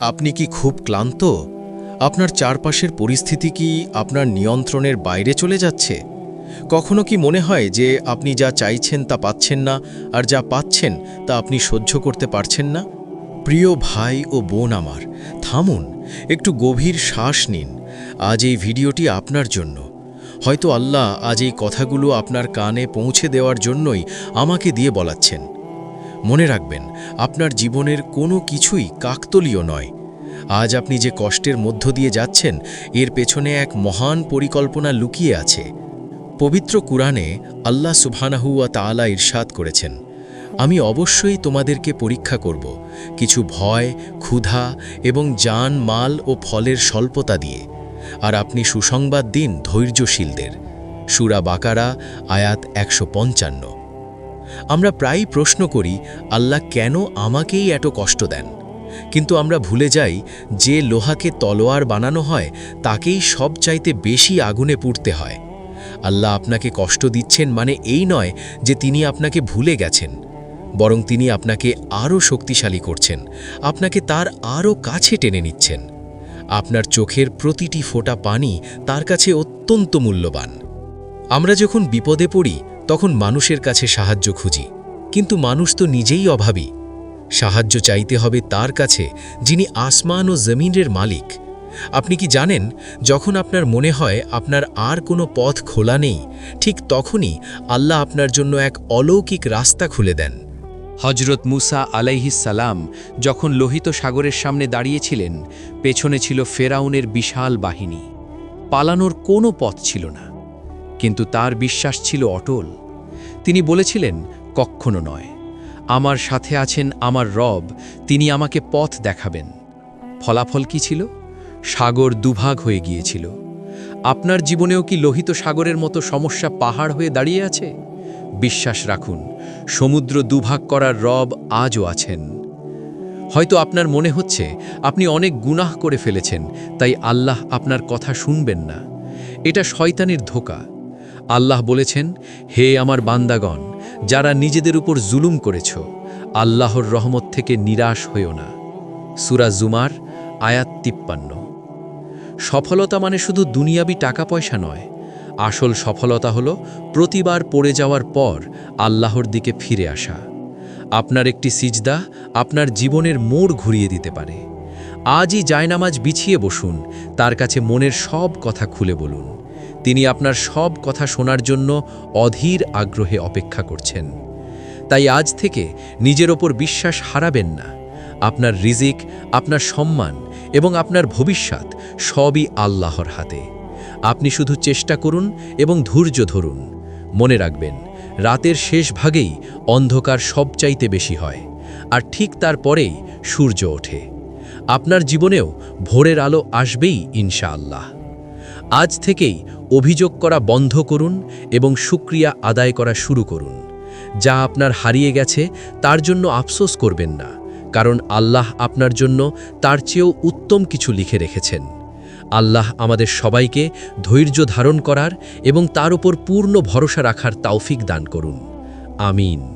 আপনি কি খুব ক্লান্ত? আপনার চারপাশের পরিস্থিতি কি আপনার নিয়ন্ত্রণের বাইরে চলে যাচ্ছে? কখনো কি মনে হয় যে আপনি যা চাইছেন তা পাচ্ছেন না, আর যা পাচ্ছেন তা আপনি সহ্য করতে পারছেন না? প্রিয় ভাই ও বোন আমার, থামুন, একটু গভীর শ্বাস নিন। আজ এই ভিডিওটি আপনার জন্য। হয়তো আল্লাহ আজ এই কথাগুলো আপনার কানে পৌঁছে দেওয়ার জন্যই আমাকে দিয়ে বলাচ্ছেন। মনে রাখবেন, আপনার জীবনের কোনো কিছুই কাকতলীয় নয়। আজ আপনি যে কষ্টের মধ্য দিয়ে যাচ্ছেন, এর পেছনে এক মহান পরিকল্পনা লুকিয়ে আছে। পবিত্র কুরআনে আল্লাহ সুবহানাহুয়া তাআলা ইরশাদ করেছেন, আমি অবশ্যই তোমাদেরকে পরীক্ষা করব, কিছু ভয়, ক্ষুধা এবং জান, মাল ও ফলের স্বল্পতা দিয়ে, আর আপনি সুসংবাদ দিন ধৈর্যশীলদের। সুরা বাকারা, আয়াত একশো পঞ্চান্ন। আমরা প্রায়ই প্রশ্ন করি, আল্লাহ কেন আমাকেই এত কষ্ট দেন? কিন্তু আমরা ভুলে যাই, যে লোহাকে তলোয়ার বানানো হয়, তাকেই সবচাইতে বেশি আগুনে পুড়তে হয়। আল্লাহ আপনাকে কষ্ট দিচ্ছেন মানে এই নয় যে তিনি আপনাকে ভুলে গেছেন, বরং তিনি আপনাকে আরও শক্তিশালী করছেন, আপনাকে তার আরও কাছে টেনে নিচ্ছেন। আপনার চোখের প্রতিটি ফোঁটা পানি তার কাছে অত্যন্ত মূল্যবান। আমরা যখন বিপদে পড়ি তখন মানুষের কাছে সাহায্য খুঁজি। কিন্তু মানুষ তো নিজেই অভাবী। সাহায্য চাইতে হবে তার কাছে, যিনি আসমান ও জমিনের মালিক। আপনি কি জানেন, যখন আপনার মনে হয় আপনার আর কোনো পথ খোলা নেই, ঠিক তখনই আল্লাহ আপনার জন্য এক অলৌকিক রাস্তা খুলে দেন। হজরত মুসা সালাম যখন লোহিত সাগরের সামনে দাঁড়িয়েছিলেন, পেছনে ছিল ফেরাউনের বিশাল বাহিনী। পালানোর কোনো পথ ছিল না। কিন্তু তার বিশ্বাস ছিল অটল। তিনি বলেছিলেন কক্ষণো নয়। আমার সাথে আছেন আমার রব, তিনি আমাকে পথ দেখাবেন। ফলাফল কি ছিল? সাগর দুভাগ হয়ে গিয়েছিল। আপনার জীবনেও কি লোহিত সাগরের মতো সমস্যা পাহাড় হয়ে দাঁড়িয়ে আছে? বিশ্বাস রাখুন, সমুদ্র দুভাগ করার রব আজও আছেন। হয়তো আপনার মনে হচ্ছে, আপনি অনেক গুনাহ করে ফেলেছেন, তাই আল্লাহ আপনার কথা শুনবেন না। এটা শয়তানের ধোকা। আল্লাহ বলেছেন, হে আমার বান্দাগণ, যারা নিজেদের উপর জুলুম করেছ, আল্লাহর রহমত থেকে নিরাশ হইও না। সুরা জুমার আয়াত তিপ্পান্ন। সফলতা মানে শুধু দুনিয়াবি টাকা পয়সা নয়। আসল সফলতা হলো প্রতিবার পড়ে যাওয়ার পর আল্লাহর দিকে ফিরে আসা। আপনার একটি সিজদা আপনার জীবনের মোড় ঘুরিয়ে দিতে পারে। আজই জায়নামাজ বিছিয়ে বসুন, তার কাছে মনের সব কথা খুলে বলুন। তিনি আপনার সব কথা শোনার জন্য অধীর আগ্রহে অপেক্ষা করছেন। তাই আজ থেকে নিজের ওপর বিশ্বাস হারাবেন না। আপনার রিজিক, আপনার সম্মান এবং আপনার ভবিষ্যৎ সবই আল্লাহর হাতে। আপনি শুধু চেষ্টা করুন এবং ধৈর্য ধরুন। মনে রাখবেন, রাতের শেষ ভাগেই অন্ধকার সবচাইতে বেশি হয়, আর ঠিক তারপরেই সূর্য ওঠে। আপনার জীবনেও ভোরের আলো আসবেই ইনশাআল্লাহ। আজ থেকেই অভিযোগ করা বন্ধ করুন এবং সুক্রিয়া আদায় করা শুরু করুন। যা আপনার হারিয়ে গেছে, তার জন্য আফসোস করবেন না, কারণ আল্লাহ আপনার জন্য তার চেয়েও উত্তম কিছু লিখে রেখেছেন। আল্লাহ আমাদের সবাইকে ধৈর্য ধারণ করার এবং তার উপর পূর্ণ ভরসা রাখার তাওফিক দান করুন। আমিন।